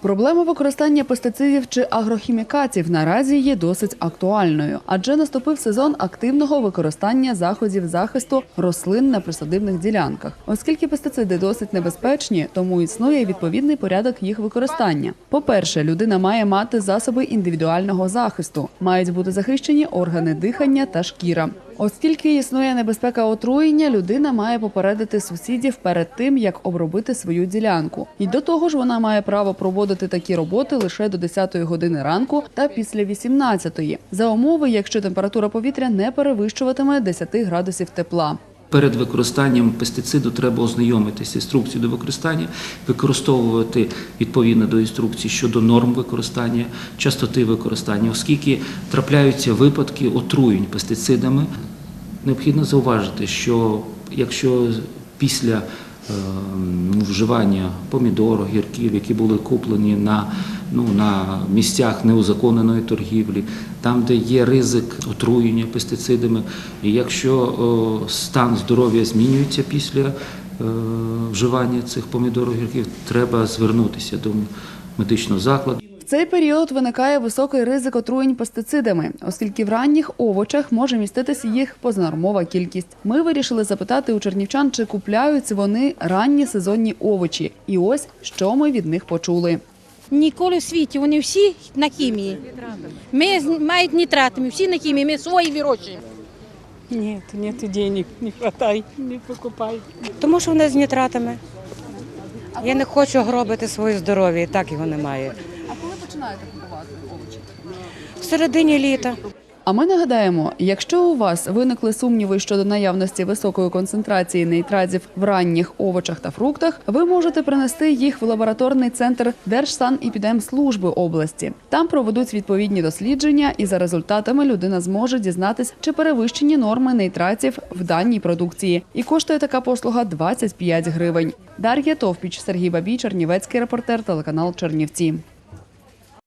Проблема використання пестицидів чи агрохімікатів наразі є досить актуальною, адже наступив сезон активного використання заходів захисту рослин на присадибних ділянках. Оскільки пестициди досить небезпечні, тому існує відповідний порядок їх використання. По-перше, людина має мати засоби індивідуального захисту, мають бути захищені органи дихання та шкіра. Оскільки існує небезпека отруєння, людина має попередити сусідів перед тим, як обробити свою ділянку. І до того ж, вона має право проводити такі роботи лише до 10 години ранку та після 18 за умови, якщо температура повітря не перевищуватиме 10 градусів тепла. Перед використанням пестициду треба ознайомитися з інструкцією до використання, використовувати відповідно до інструкції щодо норм використання, частоти використання, оскільки трапляються випадки отруєнь пестицидами. Необхідно зауважити, що якщо після е, ну, вживання помідор, огірків, які були куплені на, ну, на місцях неузаконеної торгівлі, там, де є ризик отруєння пестицидами, і якщо о, стан здоров'я змінюється після е, вживання цих помідор, огірків, треба звернутися до медичного закладу. Цей період виникає високий ризик отруєнь пестицидами, оскільки в ранніх овочах може міститися їх позанормова кількість. Ми вирішили запитати у чернівчан, чи купляють вони ранні сезонні овочі. І ось що ми від них почули. Ніколи в світі вони всі на хімії. Ми з- мають нітрати, ми всі на хімії, ми свої вирощуємо. Нет, нет денег, не хватает, не покупай. Тому що вони з нітратами. Я не хочу гробити своє здоров'я, і так його немає. А починаєте купувати овочі? В середині літа. А ми нагадаємо, якщо у вас виникли сумніви щодо наявності високої концентрації нейтразів в ранніх овочах та фруктах, ви можете принести їх в лабораторний центр Держсанепідемслужби області. Там проведуть відповідні дослідження, і за результатами людина зможе дізнатись, чи перевищені норми нейтратів в даній продукції. І коштує така послуга 25 гривень. Дар'я Товпіч, Сергій Бабій, Чернівецький репортер, телеканал Чернівці.